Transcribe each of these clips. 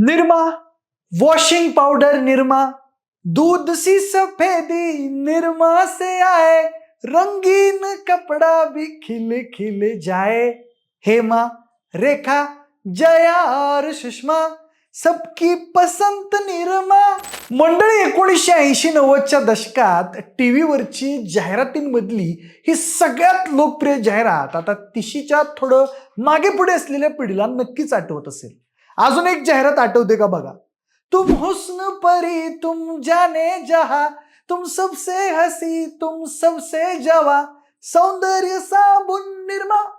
Nirma washing powder Nirma दूध C सफेदी निरमा से आए रंगीन कपड़ा भी खिल खिल जाए। हेमा रेखा जया और सुषमा सबकी पसंत निरमा। मंडळी एकोणीसशे ऐंशी नव्वदच्या दशकात टी व्हीवरची जाहिरातींमधली ही सगळ्यात लोकप्रिय जाहिरात आता तिशीच्या थोडं मागे पुढे असलेल्या पिढीला नक्कीच आठवत असेल. अजून एक जाहिरात आठवते का बघा? तुम हुस्न परी तुम जाने जहा तुम सबसे हसी तुम सबसे जवा सौंदर्य साबुन निर्मा.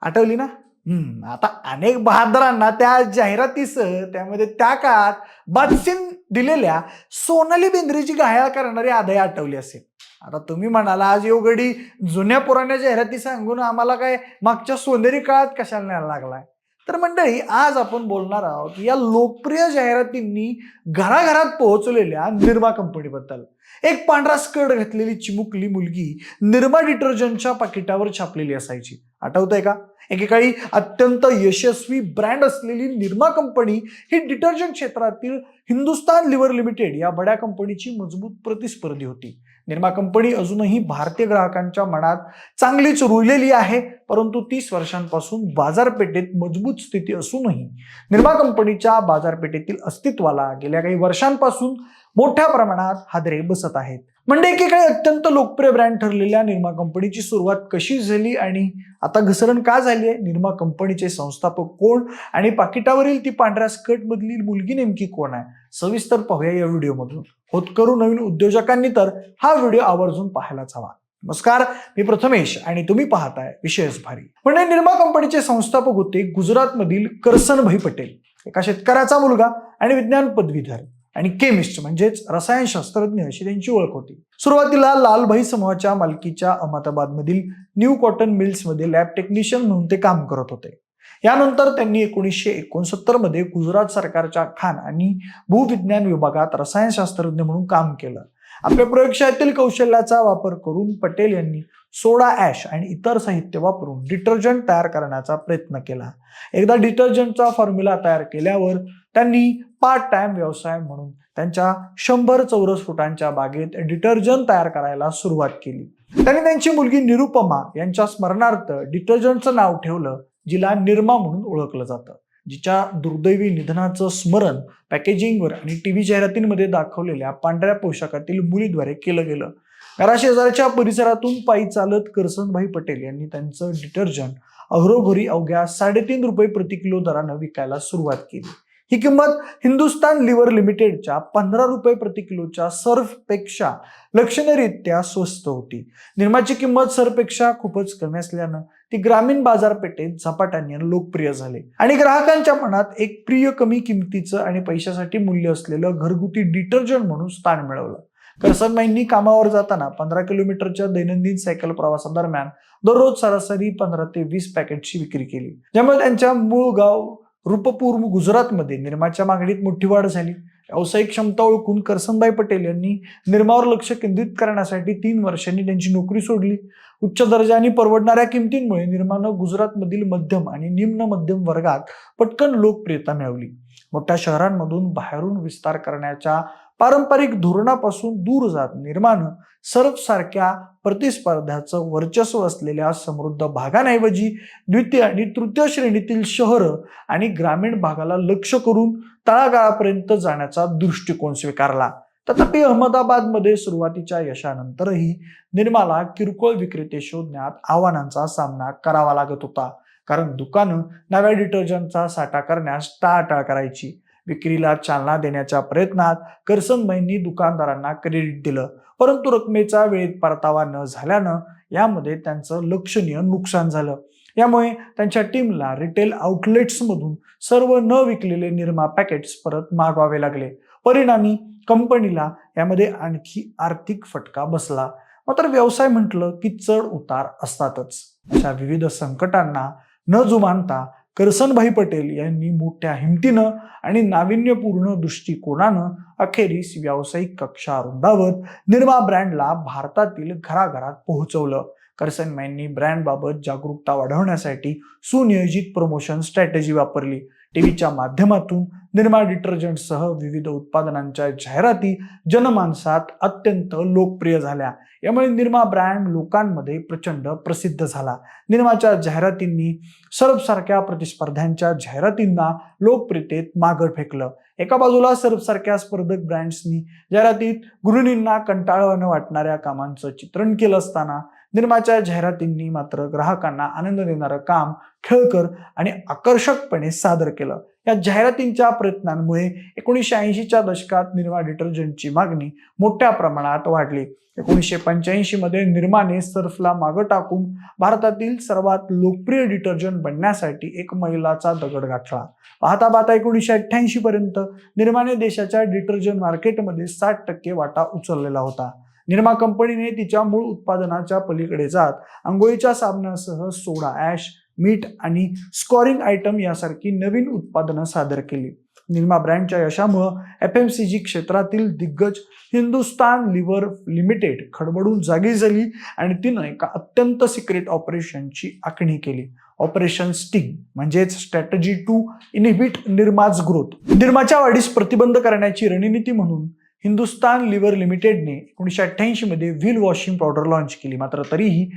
आठवली ना? हम्म आता अनेक बहादरांना त्या जाहिरातीसह त्यामध्ये त्या काळात बादशीन दिलेल्या सोनाली बेंद्रीची घायाळ करणारी आदय आठवली असेल. आता तुम्ही म्हणाला आज एवढी जुन्या पुराण्या जाहिराती सांगून आम्हाला काय मागच्या सोनेरी काळात कशाला न्यायला लागलाय? तर मंडळी आज आपण बोलणार आहोत या लोकप्रिय जाहिरातींनी घराघरात पोहोचलेल्या निर्मा कंपनीबद्दल. एक पांढरा स्कर्ट घातलेली चिमुकली मुलगी निर्मा डिटर्जंटच्या पाकिटावर छापलेली असायची. आठवतंय का? एकेकाळी अत्यंत यशस्वी ब्रँड असलेली निर्मा कंपनी ही डिटर्जंट क्षेत्रातील हिंदुस्तान लिव्हर लिमिटेड या बड्या कंपनीची मजबूत प्रतिस्पर्धी होती. निर्मा कंपनी अजूनही भारतीय ग्राहकांच्या मनात चांगलीच रुळलेली आहे परंतु तीस वर्षांपासून बाजारपेठेत मजबूत स्थिती असूनही निर्मा कंपनीच्या बाजारपेठेतील अस्तित्वाला गेल्या काही वर्षांपासून मोठ्या प्रमाणात हादरे बसत आहेत. म्हणजे एकीकडे अत्यंत लोकप्रिय ब्रँड ठरलेल्या निर्मा कंपनीची सुरुवात कशी झाली आणि आता घसरण का झाली आहे? निर्मा कंपनीचे संस्थापक कोण? आणि पाकिटावरील ती पांढऱ्या स्कर्टमधली मुलगी नेमकी कोण आहे? सविस्तर पाहूया या व्हिडिओमधून होतकरू नवीन उद्योजकांनी तर हा व्हिडिओ आवर्जून पाहायलाच हवा. नमस्कार मी प्रथमेश आणि तुम्ही पाहताय विशेष भारी. म्हणजे निर्मा कंपनीचे संस्थापक होते गुजरातमधील करसनभाई पटेल. एका शेतकऱ्याचा मुलगा आणि विज्ञान पदवीधर. आणि केमिस्ट म्हणजेच रसायनशास्त्रज्ञ अशी त्यांची ओळख होती. सुरुवातीला लालभाई समूहाच्या मालकीच्या अहमदाबादमधील न्यू कॉटन मिल्समध्ये लॅब टेक्निशियन म्हणून ते काम करत होते. यानंतर त्यांनी एकोणीसशे एकोणसत्तरमध्ये गुजरात सरकारच्या खान आणि भूविज्ञान विभागात रसायनशास्त्रज्ञ म्हणून काम केलं. आपल्या प्रयोगशाळेतील कौशल्याचा वापर करून पटेल यांनी सोडा ॲश आणि इतर साहित्य वापरून डिटर्जंट तयार करण्याचा प्रयत्न केला. एकदा डिटर्जंटचा फॉर्म्युला तयार केल्यावर त्यांनी पार्ट टाइम व्यवसाय म्हणून त्यांच्या शंभर चौरस फुटांच्या बागेत डिटर्जंट तयार करायला सुरुवात केली. त्यांनी त्यांची मुलगी निरुपमा यांच्या स्मरणार्थ डिटर्जंटचं नाव ठेवलं जिला निर्मा म्हणून ओळखलं जातं. जिच्या दुर्दैवी निधनाचं स्मरण पॅकेजिंगवर आणि टीव्ही जाहिरातींमध्ये दाखवलेल्या पांढऱ्या पोशाखातील मुलीद्वारे केलं गेलं. घराशेजारच्या परिसरातून पायी चालत करसनभाई पटेल यांनी त्यांचं डिटर्जंट अघरोघरी अवघ्या साडेतीन रुपये प्रति किलो दरानं विकायला सुरुवात केली. ही किंमत हिंदुस्तान लिव्हर लिमिटेडच्या पंधरा रुपये प्रति किलोच्या सर्फपेक्षा लक्षणीयरित्या स्वस्त होती. निर्माची किंमत सर्फपेक्षा खूपच कमी असल्यानं ती ग्रामीण बाजारपेठेत झपाट्याने लोकप्रिय झाले. आणि ग्राहकांच्या मनात एक प्रिय कमी किमतीचं आणि पैशासाठी मूल्य असलेलं घरगुती डिटर्जंट म्हणून स्थान मिळवलं. करसनबाईंनी कामावर जाताना पंधरा किलोमीटरच्या दैनंदिन सायकल प्रवासादरम्यान दररोज सरासरी पंधरा ते वीस पॅकेटची विक्री केली. ज्यामुळे त्यांच्या मूळ गाव रूपपूर्व गुजरातमध्ये निर्माच्या मागणीत मोठी वाढ झाली. व्यावसायिक क्षमता ओळखून करसनभाई पटेल यांनी निर्मावर लक्ष केंद्रित करण्यासाठी तीन वर्षांनी त्यांची नोकरी सोडली. उच्च दर्जा आणि परवडणाऱ्या किमतींमुळे निर्मानं गुजरातमधील मध्यम आणि निम्न मध्यम वर्गात पटकन लोकप्रियता मिळवली. मोठ्या शहरांमधून बाहेरून विस्तार करण्याच्या पारंपरिक धोरणापासून दूर जात निर्माण सर्फ प्रतिस्पर्धाचं प्रतिस्पर्ध्याचं वर्चस्व असलेल्या समृद्ध भागांऐवजी द्वितीय आणि तृतीय श्रेणीतील शहरं आणि ग्रामीण भागाला लक्ष करून तळागाळापर्यंत जाण्याचा दृष्टिकोन स्वीकारला. तथापि अहमदाबादमध्ये सुरुवातीच्या यशानंतरही निर्माला किरकोळ विक्रेते शोधण्यात आव्हानांचा सामना करावा लागत होता. कारण दुकानं नव्या डिटर्जंटचा साठा करण्यास टाळाटाळ करायची. विक्रीला चालना देण्याच्या प्रयत्नात करसनबाईंनी दुकानदारांना क्रेडिट दिलं. परंतु रकमेचा वेळेत परतावा न झाल्यानं यामध्ये त्यांचं लक्षणीय नुकसान झालं. यामुळे त्यांच्या टीमला रिटेल आउटलेट्समधून सर्व न विकलेले निर्मा पॅकेट्स परत मागवावे लागले. परिणामी कंपनीला यामध्ये आणखी आर्थिक फटका बसला. मात्र व्यवसाय म्हटलं की चढ उतार असतातच. अशा विविध संकटांना न जुमानता करसनभाई पटेल यांनी मोठ्या हिमतीनं आणि नाविन्यपूर्ण दृष्टिकोनानं अखेरीस व्यावसायिक कक्षा रुंदावत निर्मा ब्रँडला भारतातील घराघरात पोहोचवलं. करसनबाईंनी ब्रँडबाबत जागरूकता वाढवण्यासाठी सुनियोजित प्रमोशन स्ट्रॅटेजी वापरली. टीव्हीच्या माध्यमातून निर्मा डिटर्जंटसह विविध उत्पादनांच्या जाहिराती जनमानसात अत्यंत लोकप्रिय झाल्या. यामुळे निर्मा ब्रँड लोकांमध्ये प्रचंड प्रसिद्ध झाला. निर्माच्या जाहिरातींनी सर्फसारख्या प्रतिस्पर्ध्यांच्या जाहिरातींना लोकप्रियतेत मागं फेकलं. एका बाजूला सर्फसारख्या स्पर्धक ब्रँड्सनी जाहिरातीत गृहिणींना कंटाळवानं वाटणाऱ्या कामांचं चित्रण केलं असताना निर्माच्या जाहिरातींनी मात्र ग्राहकांना आनंद देणारं काम खेळकर आणि आकर्षकपणे सादर केलं. या जाहिरातींच्या प्रयत्नांमुळे एकोणीसशे ऐंशीच्या दशकात निर्मा डिटर्जंटची मागणी मोठ्या प्रमाणात वाढली. एकोणीसशे पंच्याऐंशी मध्ये निर्माने सर्फला मागं टाकून भारतातील सर्वात लोकप्रिय डिटर्जंट बनण्यासाठी एक मैलाचा दगड गाठला. पाहता पाहता एकोणीसशे अठ्ठ्याऐंशी पर्यंत निर्माने देशाच्या डिटर्जंट मार्केटमध्ये साठ टक्के वाटा उचललेला होता. निर्मा कंपनीने तिच्या मूळ उत्पादनाच्या पलीकडे जात आंघोळीच्या साबणासह सोडा ॲश मीठ आणि स्कॉरिंग आयटम यासारखी नवीन उत्पादनं सादर केली. निर्मा ब्रँडच्या यशामुळं एफ एम सी जी क्षेत्रातील दिग्गज हिंदुस्तान लिव्हर लिमिटेड खडबडून जागी झाली आणि तिनं एका अत्यंत सिक्रेट ऑपरेशनची आखणी केली. ऑपरेशन स्टिंग म्हणजेच strategy to inhibit Nirma's growth निर्माच्या वाढीस प्रतिबंध करण्याची रणनीती म्हणून हिंदुस्तान लिव्हर लिमिटेडने एकोणीसशे अठ्ठ्याऐंशी मध्ये व्हील वॉशिंग पावडर लॉन्च केली. मात्र तरीही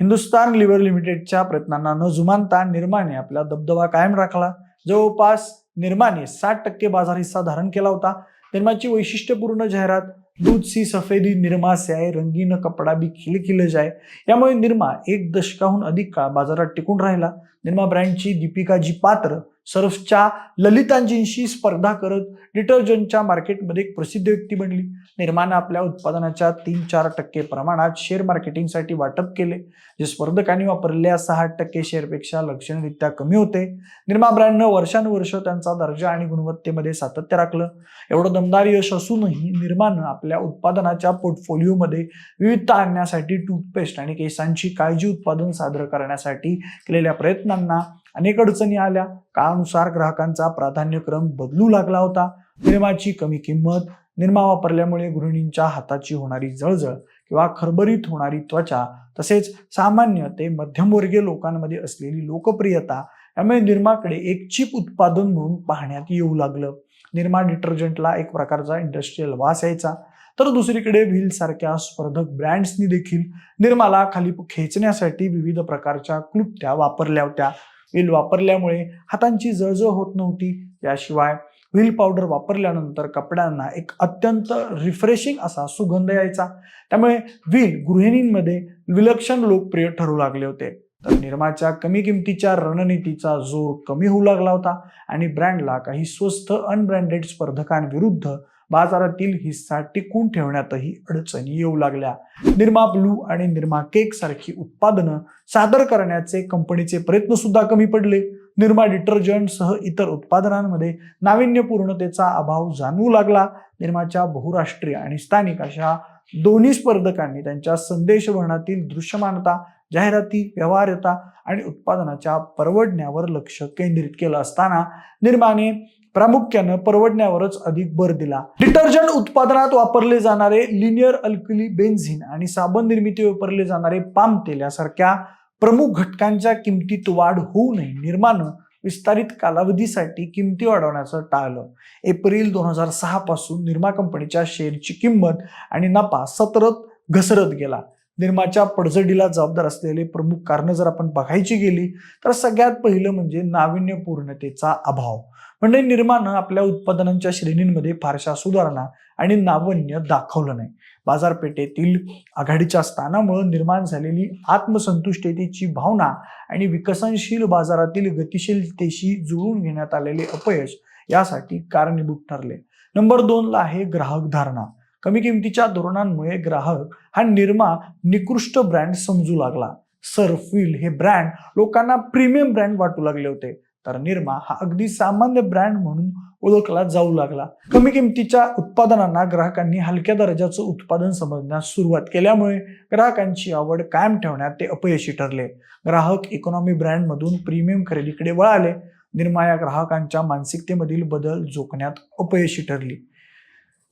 हिंदुस्तान लिव्हर लिमिटेडच्या प्रयत्नांना न जुमानता निर्माने आपला दबदबा कायम राखला. जवळपास निर्माने साठ टक्के बाजार हिस्सा धारण केला होता. निर्माची वैशिष्ट्यपूर्ण जाहिरात दूध सी सफेदी निर्मा से आहे रंगीन कपडा बी खिल खिल जाय. यामुळे निर्मा एक दशकाहून अधिक काळ बाजारात टिकून राहिला. निर्मा ब्रँडची दीपिकाजी पात्र सर्फच्या ललितांजींशी स्पर्धा करत डिटर्जंटच्या मार्केटमध्ये एक प्रसिद्ध व्यक्ती बनली. निर्माण आपल्या उत्पादनाच्या तीन चार टक्के प्रमाणात शेअर मार्केटिंगसाठी वाटप केले. जे स्पर्धकांनी वापरलेल्या सहा टक्के शेअरपेक्षा लक्षणरित्या कमी होते. निर्मा ब्रँडनं वर्षानुवर्ष त्यांचा दर्जा आणि गुणवत्तेमध्ये सातत्य राखलं. एवढं दमदार यश असूनही निर्मानं आपल्या उत्पादनाच्या पोर्टफोलिओमध्ये विविधता आणण्यासाठी टूथपेस्ट आणि केसांची काळजी उत्पादन सादर करण्यासाठी केलेल्या प्रयत्नांना अनेक अडचणी आल्या. काळानुसार ग्राहकांचा प्राधान्यक्रम बदलू लागला होता. निर्माची कमी किंमत निर्मा वापरल्यामुळे गृहिणींच्या हाताची होणारी जळजळ किंवा खरबरीत होणारी त्वचा तसेच सामान्य ते मध्यमवर्गीय लोकांमध्ये असलेली लोकप्रियता यामुळे निर्माकडे एक चिप उत्पादन म्हणून पाहण्यात येऊ लागलं. निर्मा डिटर्जंटला एक प्रकारचा इंडस्ट्रीयल वास यायचा. तर दुसरीकडे व्हील सारख्या स्पर्धक ब्रँड्सनी देखील निर्माला खाली खेचण्यासाठी विविध प्रकारच्या क्लुप्त्या वापरल्या होत्या. व्हील वापरल्यामुळे हातांची जळजळ होत नव्हती. याशिवाय व्हील पावडर वापरल्यानंतर कपड्यांना एक अत्यंत रिफ्रेशिंग असा सुगंध यायचा. त्यामुळे व्हील गृहिणींमध्ये विलक्षण लोकप्रिय ठरू लागले होते. तर निर्माच्या कमी किमतीच्या रणनीतीचा जोर कमी होऊ लागला होता आणि ब्रँडला काही स्वस्त अनब्रँडेड स्पर्धकांविरुद्ध बाजारातील हिस्सा टिकून ठेवण्यातही अडचणी येऊ लागल्या. निर्मा ब्लू आणि निर्मा केक सारखी उत्पादनं सादर करण्याचे कंपनीचे प्रयत्न सुद्धा कमी पडले. निर्मा डिटर्जंट सह इतर उत्पादनांमध्ये नाविन्यपूर्णतेचा अभाव जाणवू लागला. निर्माच्या बहुराष्ट्रीय आणि स्थानिक अशा दोन्ही स्पर्धकांनी त्यांच्या संदेशवहनातील दृश्यमानता जाहिराती व्यवहार्यता आणि उत्पादनाच्या परवडण्यावर लक्ष केंद्रित केलं असताना निर्माने प्रामुख्यानं परवडण्यावरच अधिक भर दिला. डिटर्जंट उत्पादनात वापरले जाणारे लिनियर अल्कली बेन्झिन आणि साबण निर्मिती वापरले जाणारे पाम तेल यासारख्या प्रमुख घटकांच्या किमतीत वाढ होऊ नये. निर्माण विस्तारित कालावधीसाठी किमती वाढवण्याचं टाळलं. एप्रिल दोन हजार सहा पासून निर्मा कंपनीच्या शेअरची किंमत आणि नफा सतत घसरत गेला. निर्माच्या पडझडीला जबाबदार असलेले प्रमुख कारणं जर आपण बघायची गेली तर सगळ्यात पहिलं म्हणजे नाविन्यपूर्णतेचा अभाव. म्हणजे निर्माण आपल्या उत्पादनांच्या श्रेणींमध्ये फारशा सुधारणा आणि नावन्य दाखवलं नाही. बाजारपेठेतील आघाडीच्या स्थानामुळे निर्माण झालेली आत्मसंतुष्टतेची भावना आणि विकसनशील बाजारातील गतिशीलतेशी जुळवून घेण्यात आलेले अपयश यासाठी कारणीभूत ठरले. नंबर दोनला आहे ग्राहक धारणा. कमी किमतीच्या धोरणांमुळे ग्राहक हा निर्मा निकृष्ट ब्रँड समजू लागला. सर्फिल हे ब्रँड लोकांना प्रीमियम ब्रँड वाटू लागले होते. तर निर्मा हा अगदी सामान्य ब्रँड म्हणून ओळखला जाऊ लागला. कमी किमतीच्या उत्पादनांना ग्राहकांनी हलक्या दर्जाचं उत्पादन समजण्यास सुरुवात केल्यामुळे ग्राहकांची आवड कायम ठेवण्यात ते अपयशी ठरले. ग्राहक इकॉनॉमी ब्रँडमधून प्रीमियम खरेदीकडे वळाले. निर्मा या ग्राहकांच्या मानसिकतेमधील बदल जोखण्यात अपयशी ठरली.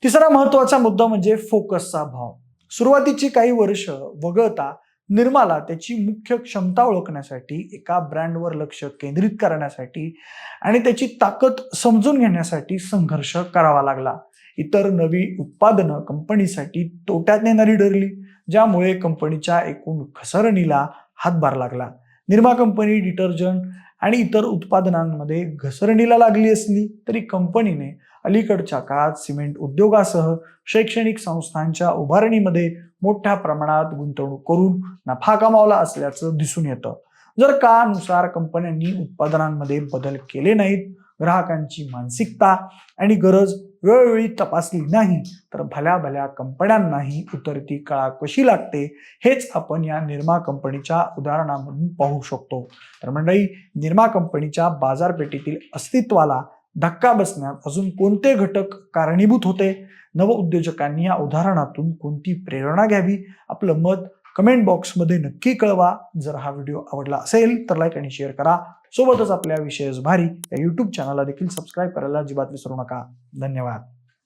तिसरा महत्त्वाचा मुद्दा म्हणजे फोकसचा भाव. सुरुवातीची काही वर्ष वगळता निर्माला त्याची मुख्य क्षमता ओळखण्यासाठी एका ब्रँडवर लक्ष केंद्रित करण्यासाठी आणि त्याची ताकद समजून घेण्यासाठी संघर्ष करावा लागला. इतर नवी उत्पादनं कंपनीसाठी तोट्यात नेणारी ठरली ज्यामुळे कंपनीच्या एकूण घसरणीला हातभार लागला. निर्मा कंपनी डिटर्जंट आणि इतर उत्पादनांमध्ये घसरणीला लागली असली तरी कंपनीने अलीकडच्या काळात सिमेंट उद्योगासह शैक्षणिक संस्थांच्या उभारणीमध्ये मोठ्या प्रमाणात गुंतवणूक करून नफा कमावला असल्याचं दिसून येतं. जर काळानुसार कंपन्यांनी उत्पादनांमध्ये बदल केले नाहीत ग्राहकांची मानसिकता आणि गरज वेळोवेळी तपासली नाही तर भल्या भल्या कंपन्यांनाही उतरती कळा कशी लागते हेच आपण या निर्मा कंपनीच्या उदाहरणामधून पाहू शकतो. तर मंडळी निर्मा कंपनीच्या बाजारपेठेतील अस्तित्वाला धक्का बसण्यात अजून कोणते घटक कारणीभूत होते? नवउद्योजकांनी या उदाहरणातून कोणती प्रेरणा घ्यावी? आपलं मत कमेंट बॉक्समध्ये नक्की कळवा. जर हा व्हिडिओ आवडला असेल तर लाईक आणि शेअर करा. सोबतच आपल्या विषयच भारी या यूट्यूब चॅनलला देखील सबस्क्राईब करायला अजिबात विसरू नका. धन्यवाद.